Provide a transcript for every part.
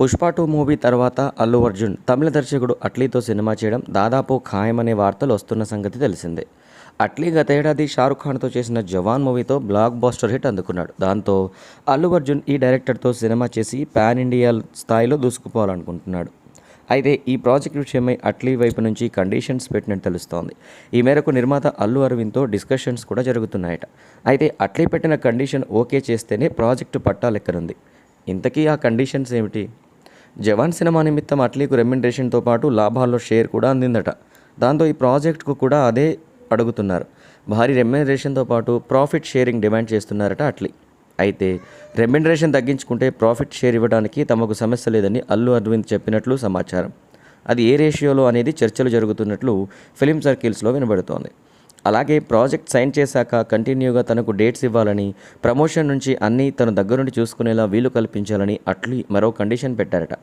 Pushpa two movie తర్వాత అల్లు అర్జున్ తమిళ దర్శకుడు అట్లీతో cinema చేయడం దాదాపు ఖాయమనే వార్తలు వస్తున్న సంగతి తెలిసిందే. అట్లీ గతేడాది షారుఖ్ ఖాన్తో చేసిన జవాన్ మూవీతో బ్లాక్ బాస్టర్ హిట్ అందుకున్నాడు. దాంతో అల్లు అర్జున్ ఈ డైరెక్టర్తో సినిమా చేసి పాన్ ఇండియా స్థాయిలో దూసుకుపోవాలనుకుంటున్నాడు. అయితే ఈ ప్రాజెక్ట్ విషయమై అట్లీ వైపు నుంచి కండిషన్స్ పెట్టినట్టు తెలుస్తోంది. ఈ మేరకు నిర్మాత అల్లు అరవింద్తో డిస్కషన్స్ కూడా జరుగుతున్నాయట. అయితే అట్లీ పెట్టిన కండిషన్ ఓకే చేస్తేనే ప్రాజెక్టు పట్టాలెక్కనుంది ఇంతకీ ఆ కండిషన్స్ ఏమిటి? జవాన్ సినిమా నిమిత్తం అట్లీకు రెమ్యునరేషన్తో పాటు లాభాల్లో షేర్ కూడా అందిందట. దాంతో ఈ ప్రాజెక్టుకు కూడా అదే అడుగుతున్నారు. భారీ రెమ్యునరేషన్తో పాటు ప్రాఫిట్ షేరింగ్ డిమాండ్ చేస్తున్నారట అట్లీ. అయితే రెమ్యునరేషన్ తగ్గించుకుంటే ప్రాఫిట్ షేర్ ఇవ్వడానికి తమకు సమస్య లేదని అల్లు అరవింద్ చెప్పినట్లు సమాచారం. అది ఏ రేషియోలో అనేది చర్చలు జరుగుతున్నట్లు ఫిలిం సర్కిల్స్లో వినబడుతోంది. అలాగే ప్రాజెక్ట్ సైన్ చేశాక కంటిన్యూగా తనకు డేట్స్ ఇవ్వాలని ప్రమోషన్ నుంచి అన్నీ తన దగ్గరుండి చూసుకునేలా వీలు కల్పించాలని అట్లీ మరో కండిషన్ పెట్టారట.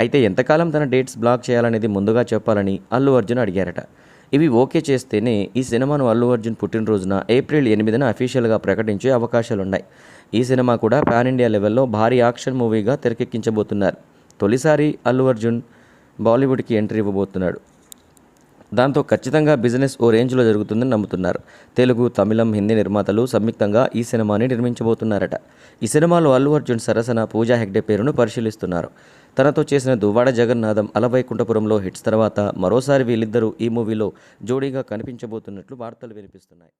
అయితే ఎంతకాలం తన డేట్స్ బ్లాక్ చేయాలనేది ముందుగా చెప్పాలని అల్లు అర్జున్ అడిగారట. ఇవి ఓకే చేస్తేనే ఈ సినిమాను అల్లు అర్జున్ పుట్టినరోజున ఏప్రిల్ ఎనిమిదిన అఫీషియల్గా ప్రకటించే అవకాశాలున్నాయి. ఈ సినిమా కూడా పాన్ ఇండియా లెవెల్లో భారీ యాక్షన్ మూవీగా తెరకెక్కించబోతున్నారు. తొలిసారి అల్లు అర్జున్ బాలీవుడ్కి ఎంట్రీ ఇవ్వబోతున్నాడు. దాంతో ఖచ్చితంగా బిజినెస్ ఓ రేంజ్లో జరుగుతుందని నమ్ముతున్నారు. తెలుగు తమిళం హిందీ నిర్మాతలు సంయుక్తంగా ఈ సినిమాని నిర్మించబోతున్నారట. ఈ సినిమాలో అల్లు అర్జున్ సరసన పూజా హెగ్డే పేరును పరిశీలిస్తున్నారు. తనతో చేసిన దువ్వాడ జగన్నాథం అలవైకుంఠపురంలో హిట్స్ తర్వాత మరోసారి వీళ్ళిద్దరూ ఈ మూవీలో జోడీగా కనిపించబోతున్నట్లు వార్తలు వినిపిస్తున్నాయి.